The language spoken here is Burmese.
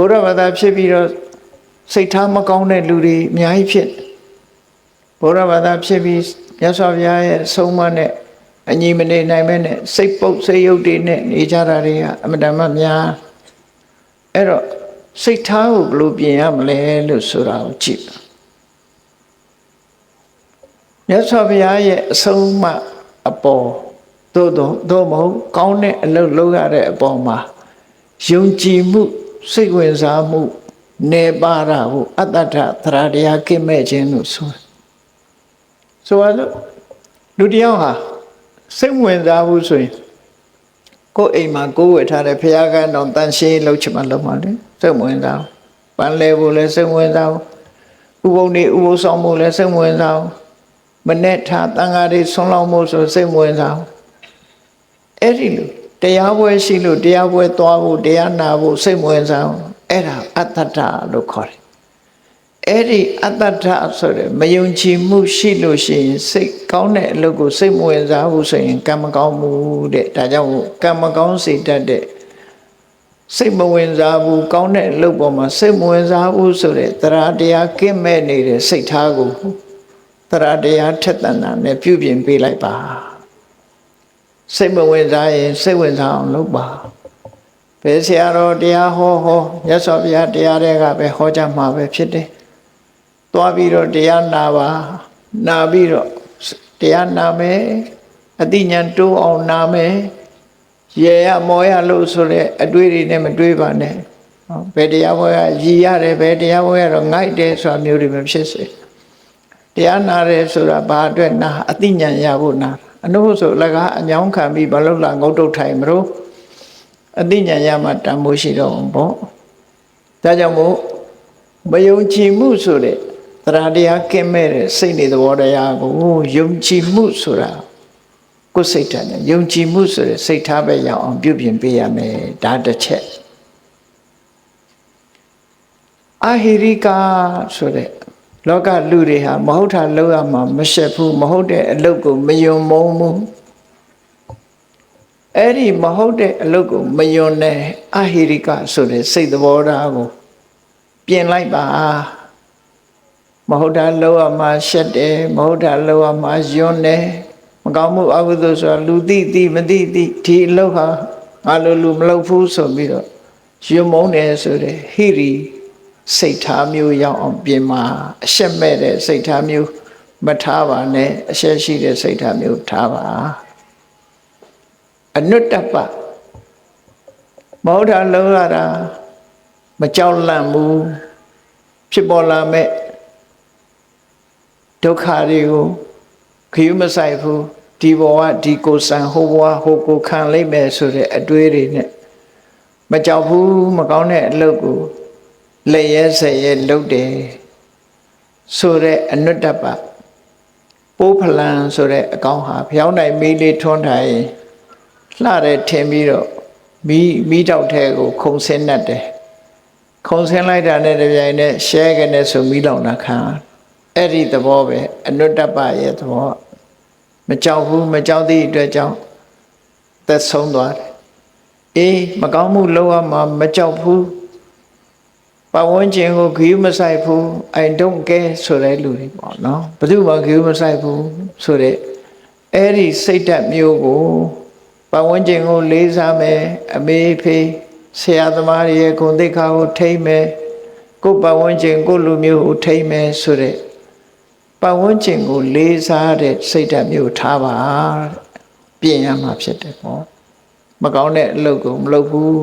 ဘုရားဘာသာဖြစ်ပြီးတော့စိတ်ထားမကောင်းတဲ့လူတွေအများကြီးဖြစ်တယ်ဘုရားဘာသာဖြစ်ပြီးမြတ်စွာဘုရားရဲ့အဆုံးအမနဲ့အညီမနေနိုင်မဲနဲ့စိတ်ပုတ်စိတ်ယုတ်တွေနဲ့နေကြတာတွေကအမတန်မှများအဲ့တော့စိတ်ထားကိုဘယ်လိုပြင်ရမလဲလို့ဆိုတာကိုကြည့်ပါမြတ်စွာဘုရားရဲ့အဆုံးအမအပေါ်သို့တော့သို့မဟုတ်ကောင်းတဲ့အလုပ်လုပ်ရတဲ့အပေါ်မှာယုံကြည်မှု စိတ်ဝင်စားမှုနေပါတာဟုအတ္တထသရတရားကိမဲ့ခြင်းလို့ဆိုတယ်ဆိုတော့လူတစ်ယောက်ဟာစိတ်ဝင်စားဘူးဆိုရင်ကိုယ်အိမ်မှာကိုယ်ဝယ်ထားတဲ့ဖះကန်းတော်တန်ရှင်းလှုပ်ချင်မှလှုပ်ပါလေစိတ်ဝင်စားဘူးပန်းလဲဖို့လည်းစိတ်ဝင်စားဘူးဥပုံနေဥပုဆောင်ဖို့လည်းစိတ်ဝင်စားဘူးမနဲ့ထားတန်ဃာတွေဆွန့်လောင်းဖို့ဆိုစိတ်ဝင်စားဘူးအဲ့ဒီလို တရားပွဲရှိလို့တရားပွဲသွားဖို့တရားနာဖို့စိတ်ဝင်စားဘူးအဲ့ဒါအတ္တတလို့ခေါ်တယ်အဲ့ဒီအတ္တတဆိုတဲ့မယုံကြည်မှုရှိလို့ရှိရင်စိတ်ကောင်းတဲ့အလုပ်ကိုစိတ်မဝင်စားဘူးဆိုရင်ကံမကောင်းမှုတဲ့ဒါကြောင့်ကံမကောင်းစေတတ်တဲ့စိတ်မဝင်စားဘူးကောင်းတဲ့အလုပ်ပေါ်မှာစိတ်မဝင်စားဘူးဆိုတဲ့တရားတရားကင်းမဲ့နေတဲ့စိတ်ထားကိုတရားတရားထက်သန်တာနဲ့ပြုပြင်ပေးလိုက်ပါ စိတ်မဝင်စားရင်စိတ်ဝင်စားအောင်လုပ်ပါဘယ်ဆရာတော်တရားဟောဟောမြတ်စွာဘုရားတရားတွေကပဲဟောကြမှာပဲဖြစ်တယ်။သွားပြီးတော့တရားနာပါနာပြီးတော့တရားနာမယ်အတိညာဏ်တိုးအောင်နာမယ်ရေရမောရလို့ဆိုတဲ့အတွေးတွေနဲ့မတွေးပါနဲ့။ဟောဘယ်တရားပွဲကရည်ရတယ်ဘယ်တရားပွဲကတော့ငိုက်တယ်ဆိုတာမျိုးတွေမဖြစ်စေ။တရားနာတယ်ဆိုတာဘာအတွက်နာအတိညာဏ်ရဖို့နာ အနုဆိုလကားအညောင်းခံပြီးမလုပ်လာငုတ်တုတ်ထိုင်မလို့အသိဉာဏ်ရမှတန်ဖိုးရှိတော့ဘောဒါကြောင့်မို့မယုံကြည်မှုဆိုတဲ့တရားတရားကင်းမဲ့တဲ့စိတ်နေသဘောတရားကိုယုံကြည်မှုဆိုတာကိုယ်စိတ်ဓာတ်နဲ့ယုံကြည်မှုဆိုတဲ့စိတ်ထားပဲရအောင်ပြုပြင်ပေးရမယ်ဒါတစ်ချက်အာဟိရိကာဆိုတဲ့ လောကလူတွေဟာမဟုတ်တာလောက်ရမှာမရှက်ဘူးမဟုတ်တဲ့အလုပ်ကိုမယုံမုန်းဘူးအဲ့ဒီမဟုတ်တဲ့အလုပ်ကိုမယွန်တဲ့အဟိရိကဆိုတဲ့စိတ်သဘောထားကိုပြင်လိုက်ပါမဟုတ်တာလောကမှာရှက်တယ်မဟုတ်တာလောကမှာယွန်းတယ်မကောင်းမှုအကုသိုလ်ဆိုတာလူသိသိမသိသိဒီအလုပ်ဟာငါလိုလူမလုပ်ဘူးဆိုပြီးတော့ယွန်းမုန်းတယ်ဆိုတဲ့ဟိရိ စိတ်ထားမျိုးရောက်အောင်ပြင်ပါအရှက်မဲ့တဲ့စိတ်ထားမျိုးမထားပါနဲ့အရှက်ရှိတဲ့စိတ်ထားမျိုးထားပါအနုတ္တပမဟုတ်တာလုံးရတာမကြောက်လန့်ဘူးဖြစ်ပေါ်လာမဲ့ဒုက္ခတွေကိုခယူမဆိုင်ဘူးဒီဘဝဒီကိုယ်ဆံဟိုဘဝဟိုကိုခံလိုက်မယ်ဆိုတဲ့အတွေးတွေနဲ့မကြောက်ဘူးမကောင်းတဲ့အလုပ်ကို လက်ရဲဆက်ရဲလုပ်တယ်ဆိုတဲ့အနုတ္တပပိုးဖလန်ဆိုတဲ့အကောင်ဟာဖျောင်းနိုင်မီးလေးထွန်းထိုင်လှတယ်ထင်ပြီးတော့မီးမီးတောက်ထဲကိုခုံဆင်းတတ်တယ်ခုံဆင်းလိုက်တာနဲ့တပြိုင်နက်ရှဲကနေဆိုမီးလောင်တာခံအဲ့ဒီသဘောပဲအနုတ္တပရဲ့သဘောမကြောက်ဘူးမကြောက်သည့်အတွက်ကြောင့်သက်ဆုံးသွားတယ်အေးမကောင်းမှုလုပ်ရမှာမကြောက်ဘူး ပဝန်းကျင်ကိုဂရုမစိုက်ဘူး I don't care ဆိုတဲ့လူတွေပေါ့နော်ဘယ်သူမှဂရုမစိုက်ဘူးဆိုတဲ့အဲ့ဒီစိတ်ဓာတ်မျိုးကိုပတ်ဝန်းကျင်ကိုလေးစားမယ်အမေဖေးဆရာသမားတွေရဲ့ဂုဏ်သိက္ခာကိုထိမ့်မယ်ကိုယ်ပတ်ဝန်းကျင်ကိုယ်လူမျိုးကိုထိမ့်မယ်ဆိုတဲ့ပတ်ဝန်းကျင်ကိုလေးစားတဲ့စိတ်ဓာတ်မျိုးထားပါပြင်ရမှာဖြစ်တယ်ပေါ့မကောင်းတဲ့အလုပ်ကိုမလုပ်ဘူး